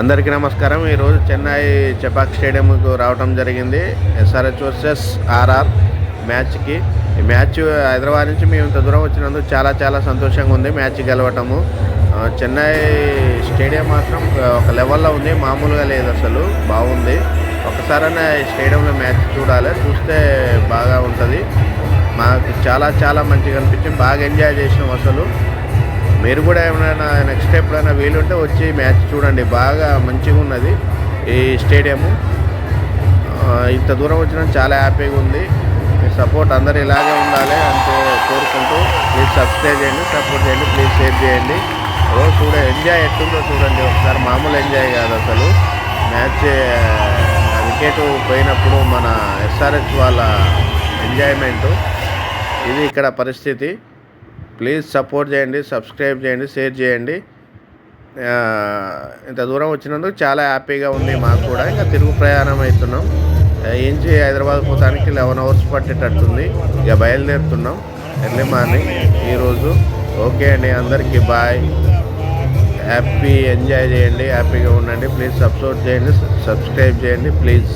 అందరికీ నమస్కారం. ఈరోజు చెన్నై చెపాక్ స్టేడియంకు రావడం జరిగింది. ఎస్ఆర్హెచ్ వర్సెస్ ఆర్ఆర్ మ్యాచ్కి. ఈ మ్యాచ్ హైదరాబాద్ నుంచి మేము ఇంత దూరం వచ్చినందుకు చాలా చాలా సంతోషంగా ఉంది మ్యాచ్ గెలవటము. చెన్నై స్టేడియం మాత్రం ఒక లెవెల్లో ఉంది. మామూలుగా లేదు అసలు. బాగుంది. ఒకసారైనా ఈ స్టేడియంలో మ్యాచ్ చూడాలి. చూస్తే బాగా ఉంటుంది. మాకు చాలా చాలా మంచిగా అనిపించింది. బాగా ఎంజాయ్ చేసినాం అసలు. మీరు కూడా ఏమైనా నెక్స్ట్ ఎప్పుడైనా వీలుంటే వచ్చి మ్యాచ్ చూడండి. బాగా మంచిగా ఉన్నది ఈ స్టేడియము. ఇంత దూరం వచ్చినా చాలా హ్యాపీగా ఉంది. మీ సపోర్ట్ అందరు ఇలాగే ఉండాలి అంటే కోరుకుంటూ ప్లీజ్ సబ్స్క్రైబ్ చేయండి సపోర్ట్ చేయండి ప్లీజ్ షేర్ చేయండి. రోజు చూడ ఎంజాయ్ ఎట్టుందో చూడండి. ఒకసారి మామూలు ఎంజాయ్ కాదు అసలు. మ్యాచ్ వికెట్ పోయినప్పుడు మన ఎస్ఆర్హెచ్ వాళ్ళ ఎంజాయ్మెంటు ఇది ఇక్కడ పరిస్థితి. ప్లీజ్ సపోర్ట్ చేయండి సబ్స్క్రైబ్ చేయండి షేర్ చేయండి. ఇంత దూరం వచ్చినందుకు చాలా హ్యాపీగా ఉంది మాకు కూడా. ఇంకా తిరుగు ప్రయాణం అవుతున్నాం. ఏంచి హైదరాబాద్ పోతానికి లెవెన్ అవర్స్ పట్టేటట్టుంది. ఇక బయలుదేరుతున్నాం ఎర్లీ మార్నింగ్ ఈరోజు. ఓకే అండి అందరికీ బాయ్. హ్యాపీ ఎంజాయ్ చేయండి హ్యాపీగా ఉండండి. ప్లీజ్ సపోర్ట్ చేయండి సబ్స్క్రైబ్ చేయండి ప్లీజ్.